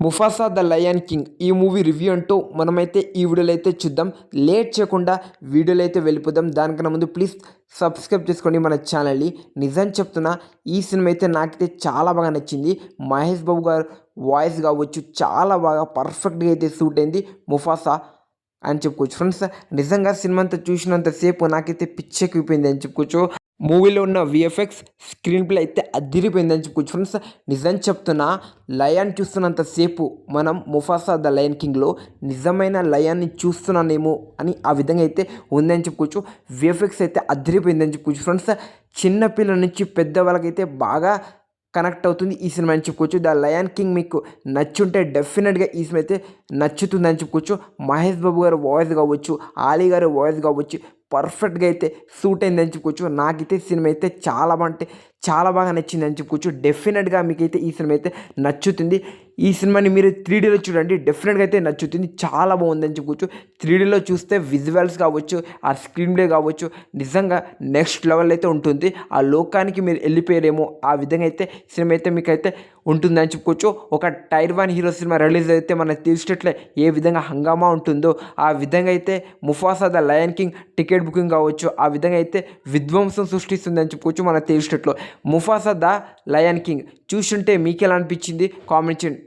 Mufasa the lion king ఈ movie review అంటూ మనమైతే ఈ వీడియోలో అయితే చూద్దాం. లేట్ చేయకుండా వీడియోలో అయితే వెళ్ళిపోదాం. దానికన్నా ముందు ప్లీజ్ సబ్స్క్రైబ్ చేసుకోండి మన ఛానల్ని. నిజం చెప్తున్నా ఈ సినిమా అయితే నాకైతే చాలా బాగా నచ్చింది. మహేష్ బాబు గారు వాయిస్ కావచ్చు చాలా బాగా పర్ఫెక్ట్గా అయితే సూట్ అయింది ముఫాసా అని చెప్పుకోవచ్చు. ఫ్రెండ్స్ నిజంగా సినిమా అంతా చూసినంతసేపు నాకైతే పిచ్చెక్కిపోయింది అని చెప్పుకోవచ్చు. మూవీలో ఉన్న విఎఫ్ఎక్స్ స్క్రీన్ ప్లే అయితే అదిరిపోయిందని చెప్పుకోవచ్చు ఫ్రెండ్స్ నిజం చెప్తున్నా లయన్ చూస్తున్నంతసేపు మనం ముఫాసా ద లయన్ కింగ్లో నిజమైన లయాన్ని చూస్తున్నానేమో అని ఆ విధంగా అయితే ఉందని చెప్పుకోవచ్చు. విఎఫ్ఎక్స్ అయితే అదిరిపోయిందని చెప్పుకోవచ్చు. ఫ్రెండ్స్ చిన్నపిల్లల నుంచి పెద్దవాళ్ళకైతే బాగా కనెక్ట్ అవుతుంది ఈ సినిమా అని చెప్పుకోవచ్చు. ద లయన్ కింగ్ మీకు నచ్చుంటే డెఫినెట్గా ఈ సినిమా అయితే నచ్చుతుందని చెప్పుకోవచ్చు. మహేష్ బాబు గారు వాయిస్ కావచ్చు ఆలీ గారు వాయిస్ కావచ్చు పర్ఫెక్ట్గా అయితే సూట్ అయిందని చెప్పుకోవచ్చు. నాకైతే సినిమా అయితే చాలా అంటే చాలా బాగా నచ్చింది అని చెప్పుకోవచ్చు. డెఫినెట్గా మీకైతే ఈ సినిమా అయితే నచ్చుతుంది. ఈ సినిమాని మీరు త్రీ డీలో చూడండి డెఫినెట్గా అయితే నచ్చుతుంది. చాలా బాగుందని చెప్పుకోవచ్చు. త్రీ డీలో చూస్తే విజువల్స్ కావచ్చు ఆ స్క్రీన్ ప్లే కావచ్చు నిజంగా నెక్స్ట్ లెవెల్ అయితే ఉంటుంది. ఆ లోకానికి మీరు వెళ్ళిపోయారేమో ఆ విధంగా అయితే సినిమా అయితే మీకైతే ఉంటుందని చెప్పుకోవచ్చు. ఒక tier one hero cinema release అయితే మనకు తెలిసేట్లే ఏ విధంగా హంగామా ఉంటుందో ఆ విధంగా అయితే Mufasa the lion king ticket booking కావచ్చు ఆ విధంగా అయితే విధ్వంసం సృష్టిస్తుందని చెప్పుకోవచ్చు మనకు తెలిసేట్లో ముఫాసా ద లయన్ కింగ్ చూస్తుంటే మీకు ఎలా అనిపించింది? కామెంట్ చేయండి.